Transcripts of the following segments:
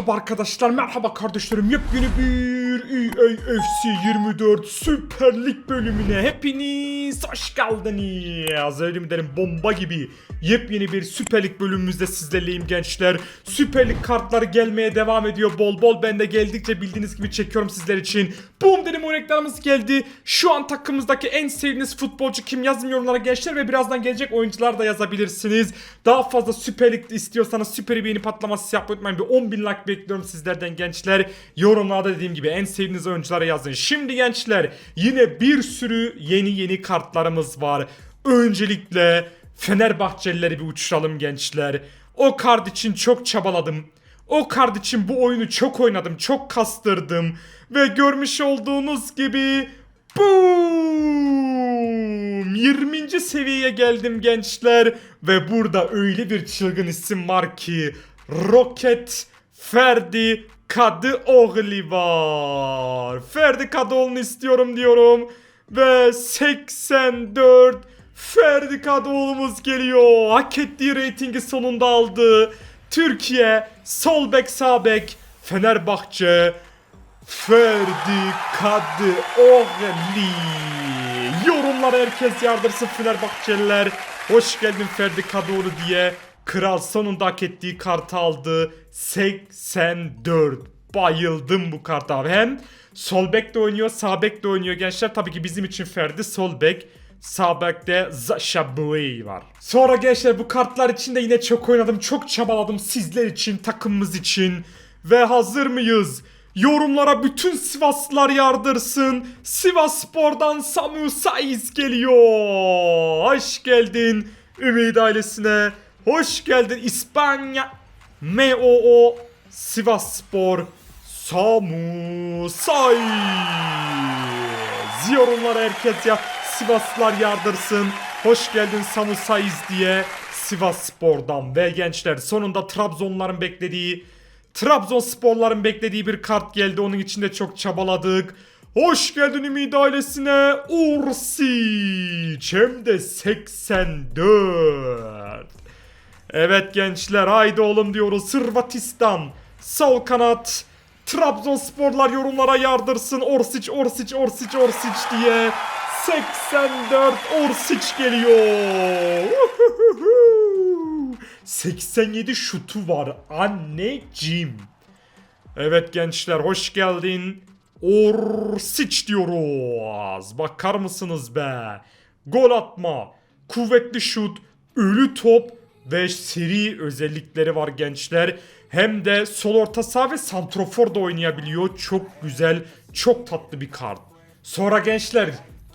Merhaba arkadaşlar, merhaba kardeşlerim. Yepyeni bir EAFC 24 Süper Lig bölümüne hepiniz hoş geldiniz. Öyle derim bomba gibi. Yepyeni bir Süper Lig bölümümüzde sizlerleyim gençler. Süper Lig kartları gelmeye devam ediyor bol bol. Ben de geldikçe bildiğiniz gibi çekiyorum sizler için. Boom dedim o geldi. Şu an takımımızdaki en sevdiğiniz futbolcu kim yazın yorumlara gençler ve birazdan gelecek oyuncular da yazabilirsiniz. Daha fazla Süper Lig istiyorsanız süper beğeni patlaması yapmayı unutmayın. Bir 10 bin like bekliyorum sizlerden gençler. Yorumlarda dediğim gibi en sevdiğiniz oyunculara yazın. Şimdi gençler yine bir sürü yeni yeni kartlarımız var. Öncelikle Fenerbahçelileri bir uçuralım gençler. O kart için çok çabaladım. O kart için bu oyunu çok oynadım, çok kastırdım. Ve görmüş olduğunuz gibi Boom! 20. seviyeye geldim gençler ve burada öyle bir çılgın isim var ki Roket Ferdi Kadıoğlu var. Ferdi Kadıoğlu'nu istiyorum diyorum ve 84 Ferdi Kadıoğlu'muz geliyor. Hak ettiği reytingi sonunda aldı. Türkiye sol bek sağ bek Fenerbahçe Ferdi Kadıoğlu. Yorumlara herkes yardırsın Fenerbahçeliler. Hoş geldin Ferdi Kadıoğlu diye. Kral sonunda hak ettiği kartı aldı. 84. Bayıldım bu karta. Hem sol bek de oynuyor, sağ bek de oynuyor gençler. Tabii ki bizim için Ferdi sol bek. Sağ bekte Zasha var. Sonra gençler bu kartlar için de yine çok oynadım. Çok çabaladım sizler için, takımımız için. Ve hazır mıyız? Yorumlara bütün Sivaslılar yardırsın. Sivas Spor'dan Samu Saiz geliyor. Hoş geldin Ümit ailesine. Hoş geldin İspanya. MOO Sivas Spor Samu Saiz. Yorumlara herkes ya Sivaslılar yardırsın. Hoş geldin Samu Saiz diye Sivas Spor'dan ve gençler sonunda Trabzonların beklediği Trabzonsporların beklediği bir kart geldi. Onun için de çok çabaladık. Hoş geldin Ümit ailesine. Ursic hem de 84. Evet gençler haydi oğlum diyoruz. Hırvatistan. Sol kanat. Trabzonsporlar yorumlara yardırsın. Orsic, Orsic, Orsic, Orsic diye. 84 Orsic geliyor. 87 şutu var anneciğim. Evet gençler hoş geldin. Orsic diyoruz. Bakar mısınız be? Gol atma, kuvvetli şut, ölü top ve seri özellikleri var gençler. Hem de sol orta saha ve santrofor da oynayabiliyor. Çok güzel, çok tatlı bir kart. Sonra gençler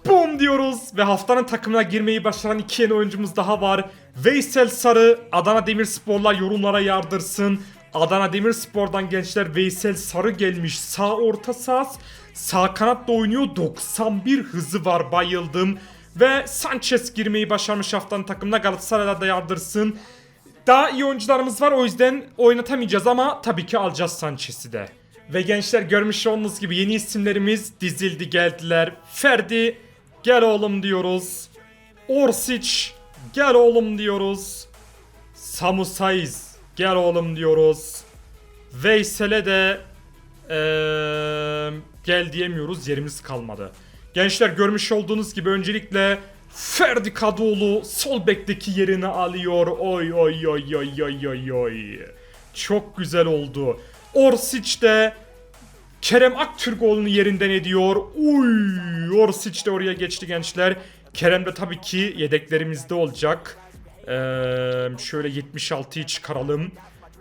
Boom diyoruz ve haftanın takımına girmeyi başaran iki yeni oyuncumuz daha var. Veysel Sarı, Adana Demirsporlar yorumlara yardırsın. Adana Demirspor'dan gençler Veysel Sarı gelmiş. Sağ orta saha, sağ kanatta oynuyor. 91 hızı var bayıldım. Ve Sanchez girmeyi başarmış haftanın takımına Galatasaray'da da yardırsın. Daha iyi oyuncularımız var o yüzden oynatamayacağız ama tabii ki alacağız Sanchez'i de. Ve gençler görmüş olduğunuz gibi yeni isimlerimiz dizildi geldiler. Ferdi gel oğlum diyoruz. Orsic gel oğlum diyoruz. Samu Saiz gel oğlum diyoruz. Veysel'e de eee, gel diyemiyoruz yerimiz kalmadı. Gençler görmüş olduğunuz gibi öncelikle Ferdi Kadıoğlu sol bekteki yerini alıyor. Oy oy oy oy oy oy oy. Çok güzel oldu. Orsic de Kerem Aktürkoğlu'nu yerinden ediyor. Uy, Orsic de oraya geçti gençler. Kerem de tabii ki yedeklerimizde olacak. Ee, şöyle 76'yı çıkaralım.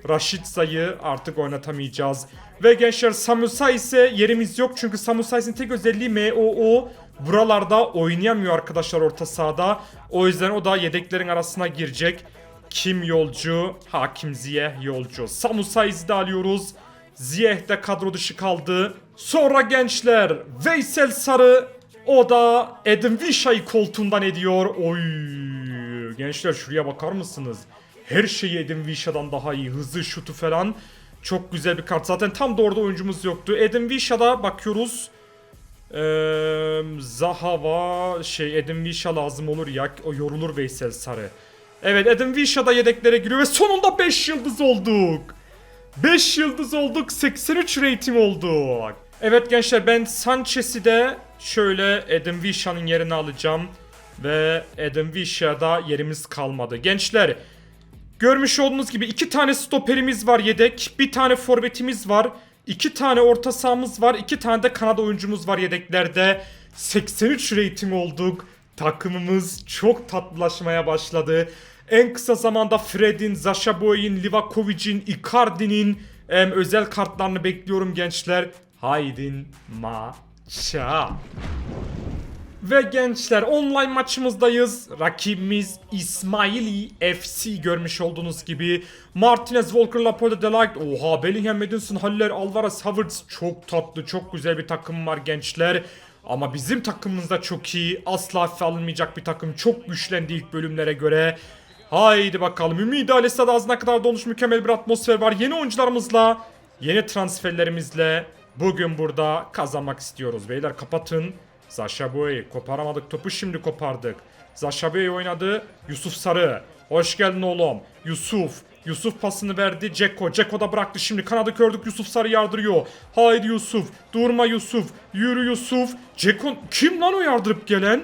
Raşit Zay'ı artık oynatamayacağız. Ve gençler Samusa ise yerimiz yok. Çünkü Samusa'nın tek özelliği MOO. Buralarda oynayamıyor arkadaşlar orta sahada. O yüzden o da yedeklerin arasına girecek. Kim yolcu? Hakim Ziyeh yolcu. Samusa'yı da alıyoruz. Ziyeh de kadro dışı kaldı. Sonra gençler Veysel Sarı o da Edin Vişa'yı koltuğundan ediyor. Oy gençler şuraya bakar mısınız? Her şeyi Edin Vişa'dan daha iyi. Hızı, şutu falan. Çok güzel bir kart. Zaten tam da oyuncumuz yoktu. Edin Vişa'da bakıyoruz. Ee, Zahava şey Edin Visha lazım olur ya. O yorulur Veysel Sarı. Evet Edin Visha yedeklere giriyor ve sonunda 5 yıldız olduk. 5 yıldız olduk 83 rating olduk. Evet gençler ben Sanchez'i de şöyle Adam Visha'nın yerini alacağım. Ve Adam Visha'da yerimiz kalmadı. Gençler görmüş olduğunuz gibi iki tane stoperimiz var yedek. Bir tane forvetimiz var. iki tane orta sahamız var. iki tane de kanada oyuncumuz var yedeklerde. 83 rating olduk. Takımımız çok tatlılaşmaya başladı. En kısa zamanda Fred'in, Zasha Boy'in, Livakovic'in, Icardi'nin em, özel kartlarını bekliyorum gençler. Haydin maça. Ve gençler online maçımızdayız. Rakibimiz İsmaili FC görmüş olduğunuz gibi. Martinez, Walker, Laporte, Delight. Oha Bellingham, Edinson, Haller, Alvarez, Havertz. Çok tatlı, çok güzel bir takım var gençler. Ama bizim takımımız da çok iyi. Asla hafife alınmayacak bir takım. Çok güçlendi ilk bölümlere göre. Haydi bakalım. Ümidi Ali Stad ağzına kadar dolmuş mükemmel bir atmosfer var. Yeni oyuncularımızla, yeni transferlerimizle bugün burada kazanmak istiyoruz. Beyler kapatın. Zasha Boy koparamadık topu şimdi kopardık. Zasha Boy oynadı. Yusuf Sarı. Hoş geldin oğlum. Yusuf. Yusuf pasını verdi. Ceko. Ceko da bıraktı şimdi. Kanadı kördük. Yusuf Sarı yardırıyor. Haydi Yusuf. Durma Yusuf. Yürü Yusuf. Ceko. Kim lan o yardırıp gelen?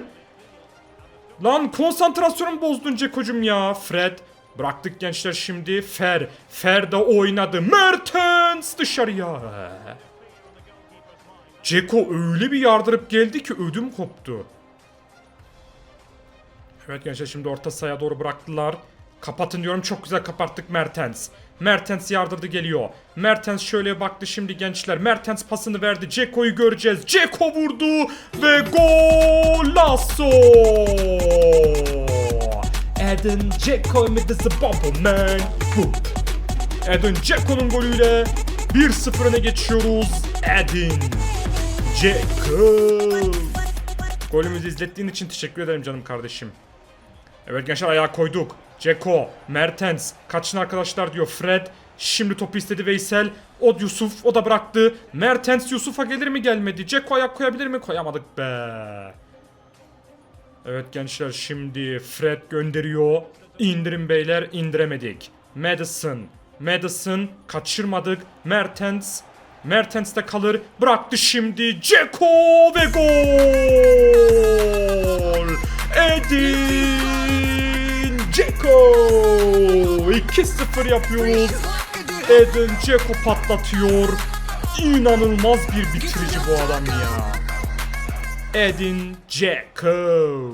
Lan konsantrasyonumu bozdun Ceko'cum ya. Fred. Bıraktık gençler şimdi. Fer. Fer de oynadı. Mertens dışarıya. Ceko öyle bir yardırıp geldi ki ödüm koptu. Evet gençler şimdi orta sahaya doğru bıraktılar. Kapatın diyorum çok güzel kapattık Mertens. Mertens yardırdı geliyor. Mertens şöyle baktı şimdi gençler. Mertens pasını verdi. Ceko'yu göreceğiz. Ceko vurdu ve golasso. Eden Ceko with the bubble man. Boop. Edin Dzeko'nun golüyle 1-0 öne geçiyoruz. Edin Dzeko. Golümüzü izlettiğin için teşekkür ederim canım kardeşim. Evet gençler ayağa koyduk. Ceko, Mertens, kaçın arkadaşlar diyor Fred. Şimdi topu istedi Veysel. O Yusuf, o da bıraktı. Mertens Yusuf'a gelir mi gelmedi. Ceko ayak koyabilir mi? Koyamadık be. Evet gençler şimdi Fred gönderiyor. İndirin beyler indiremedik. Madison. Madison kaçırmadık. Mertens. Mertens de kalır. Bıraktı şimdi. Ceko ve gol. Edin Ceko. 2-0 yapıyoruz. Edin Ceko patlatıyor. İnanılmaz bir bitirici bu adam ya. Edin Dzeko.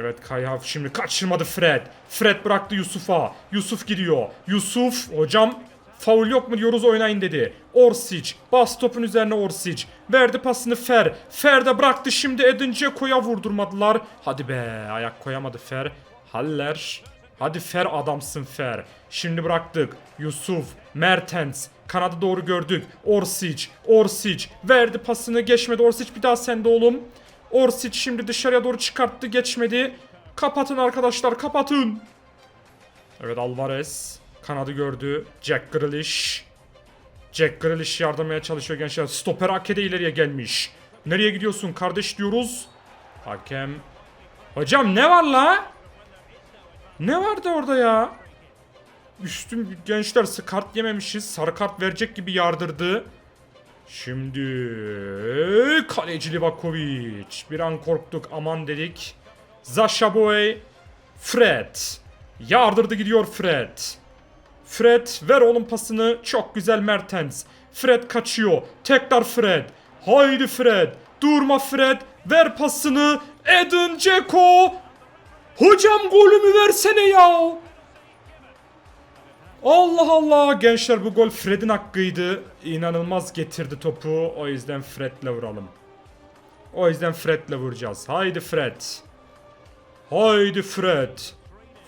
Evet Kayhav şimdi kaçırmadı Fred. Fred bıraktı Yusuf'a. Yusuf gidiyor. Yusuf hocam faul yok mu diyoruz oynayın dedi. Orsic bas topun üzerine Orsic. Verdi pasını Fer. Fer de bıraktı şimdi Edin Dzeko'ya vurdurmadılar. Hadi be ayak koyamadı Fer. Haller. Hadi Fer adamsın Fer. Şimdi bıraktık. Yusuf, Mertens, Kanada doğru gördük. Orsic, Orsic verdi pasını geçmedi. Orsic bir daha sende oğlum. Orsic şimdi dışarıya doğru çıkarttı geçmedi. Kapatın arkadaşlar kapatın. Evet Alvarez kanadı gördü. Jack Grealish. Jack Grealish yardımaya çalışıyor gençler. Stoper Ake de ileriye gelmiş. Nereye gidiyorsun kardeş diyoruz. Hakem. Hocam ne var la? Ne vardı orada ya? Üstüm gençler kart yememişiz. Sarı kart verecek gibi yardırdı. Şimdi kaleci Livakovic. Bir an korktuk aman dedik. Zasha Boy. Fred. Yardırdı gidiyor Fred. Fred ver onun pasını. Çok güzel Mertens. Fred kaçıyor. Tekrar Fred. Haydi Fred. Durma Fred. Ver pasını. Edin Dzeko. Hocam golümü versene ya. Allah Allah gençler bu gol Fred'in hakkıydı. İnanılmaz getirdi topu. O yüzden Fred'le vuralım. O yüzden Fred'le vuracağız. Haydi Fred. Haydi Fred.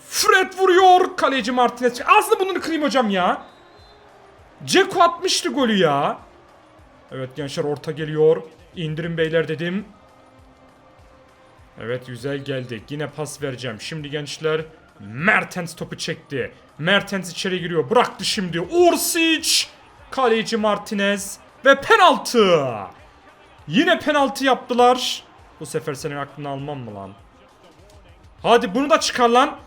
Fred vuruyor. Kaleci Martinez. Aslında bunu kırayım hocam ya. Ceko atmıştı golü ya. Evet gençler orta geliyor. İndirin beyler dedim. Evet güzel geldik. Yine pas vereceğim. Şimdi gençler Mertens topu çekti. Mertens içeri giriyor. Bıraktı şimdi. Orsic. Kaleci Martinez. Ve penaltı. Yine penaltı yaptılar. Bu sefer senin aklını almam mı lan? Hadi bunu da çıkar lan.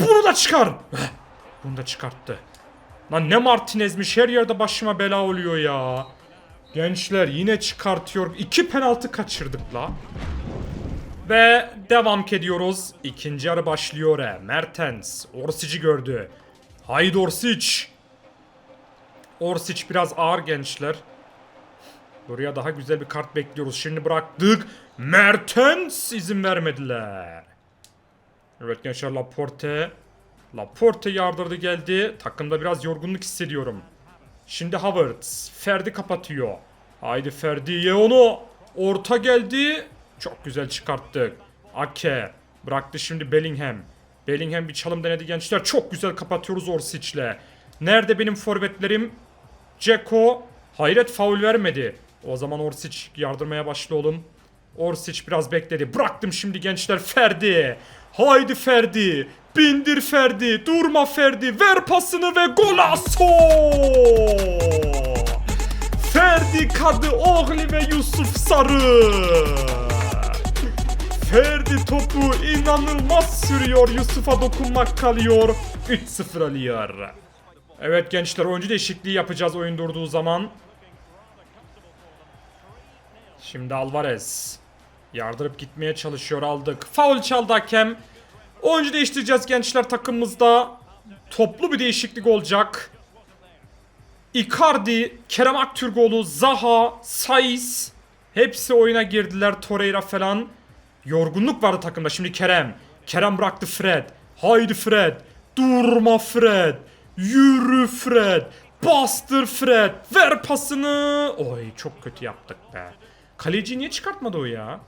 Bunu da çıkar. Bunu da çıkarttı. Lan ne Martinez'miş her yerde başıma bela oluyor ya. Gençler yine çıkartıyor. İki penaltı kaçırdık la. Ve devam ediyoruz. İkinci yarı başlıyor. Mertens Orsic'i gördü. Haydi Orsic. Orsic biraz ağır gençler. Buraya daha güzel bir kart bekliyoruz. Şimdi bıraktık. Mertens izin vermediler. Evet gençler Laporte. Laporte yardırdı geldi. Takımda biraz yorgunluk hissediyorum. Şimdi Havertz. Ferdi kapatıyor. Haydi Ferdi ye onu. Orta geldi. Çok güzel çıkarttık. Ake. Bıraktı şimdi Bellingham. Bellingham bir çalım denedi gençler. Çok güzel kapatıyoruz Orsic'le. Nerede benim forvetlerim? Ceko. Hayret faul vermedi. O zaman Orsic yardırmaya başladı oğlum. Orsic biraz bekledi. Bıraktım şimdi gençler Ferdi. Haydi Ferdi. Bindir Ferdi. Durma Ferdi. Ver pasını ve golazo. Ferdi Kadı Oğli ve Yusuf Sarı. Ferdi topu inanılmaz sürüyor. Yusuf'a dokunmak kalıyor. 3-0 alıyor. Evet gençler oyuncu değişikliği yapacağız oyun durduğu zaman. Şimdi Alvarez. Yardırıp gitmeye çalışıyor aldık. Faul çaldı hakem. Oyuncu değiştireceğiz gençler takımımızda. Toplu bir değişiklik olacak. Icardi, Kerem Aktürkoğlu, Zaha, Saiz hepsi oyuna girdiler. Torreira falan. Yorgunluk vardı takımda. Şimdi Kerem. Kerem bıraktı Fred. Haydi Fred. Durma Fred. Yürü Fred. Bastır Fred. Ver pasını. Oy çok kötü yaptık be. Kaleci niye çıkartmadı o ya?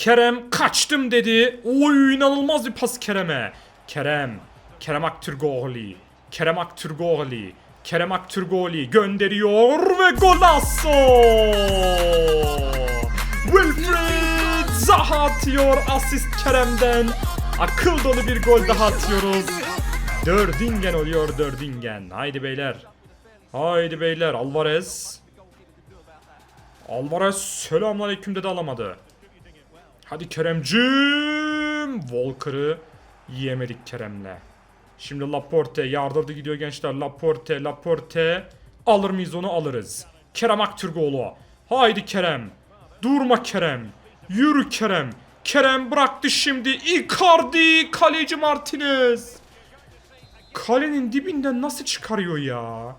Kerem kaçtım dedi. Oy inanılmaz bir pas Kerem'e. Kerem. Kerem Aktürkoğlu. Kerem Aktürkoğlu. Kerem Aktürkoğlu gönderiyor ve golazo. Wilfried Zaha atıyor asist Kerem'den. Akıl dolu bir gol daha atıyoruz. Dördingen oluyor dördingen. Haydi beyler. Haydi beyler Alvarez. Alvarez selamünaleyküm dedi alamadı. Hadi Keremcim. Walker'ı yiyemedik Kerem'le. Şimdi Laporte yardırdı gidiyor gençler. Laporte, Laporte. Alır mıyız onu alırız. Kerem Aktürkoğlu. Haydi Kerem. Durma Kerem. Yürü Kerem. Kerem bıraktı şimdi. Icardi. Kaleci Martinez. Kalenin dibinden nasıl çıkarıyor ya?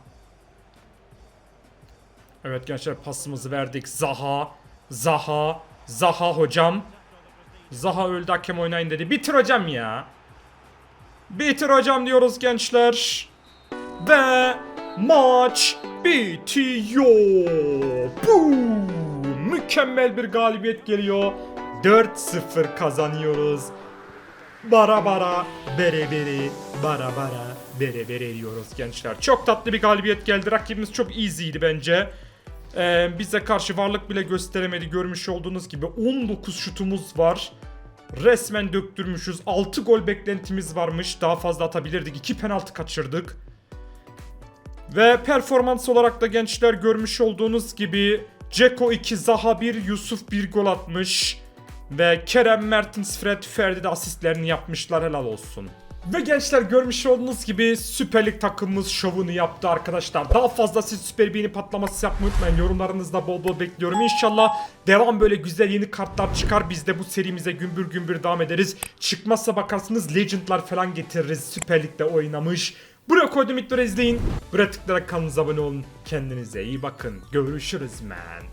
Evet gençler pasımızı verdik. Zaha. Zaha. Zaha hocam. Zaha öldü hakem oynayın dedi. Bitir hocam ya. Bitir hocam diyoruz gençler. Ve maç bitiyor. Boom! Mükemmel bir galibiyet geliyor. 4-0 kazanıyoruz. Bara bara bere bere bara bara bere bere diyoruz gençler. Çok tatlı bir galibiyet geldi. Rakibimiz çok easy'ydi bence. Ee, bize karşı varlık bile gösteremedi. Görmüş olduğunuz gibi 19 şutumuz var. Resmen döktürmüşüz. 6 gol beklentimiz varmış. Daha fazla atabilirdik. 2 penaltı kaçırdık. Ve performans olarak da gençler görmüş olduğunuz gibi Ceko 2, Zaha 1, Yusuf 1 gol atmış. Ve Kerem, Mertens, Fred, Ferdi de asistlerini yapmışlar helal olsun. Ve gençler görmüş olduğunuz gibi Süper Lig takımımız şovunu yaptı arkadaşlar. Daha fazla siz Süper Beğeni patlaması yapmayı unutmayın. Yorumlarınızda bol bol bekliyorum. İnşallah devam böyle güzel yeni kartlar çıkar. Biz de bu serimize gümbür gümbür devam ederiz. Çıkmazsa bakarsınız Legend'lar falan getiririz. Süper Lig'de oynamış. Buraya koydum videoları izleyin. Buraya tıklayarak kanalımıza abone olun. Kendinize iyi bakın. Görüşürüz man.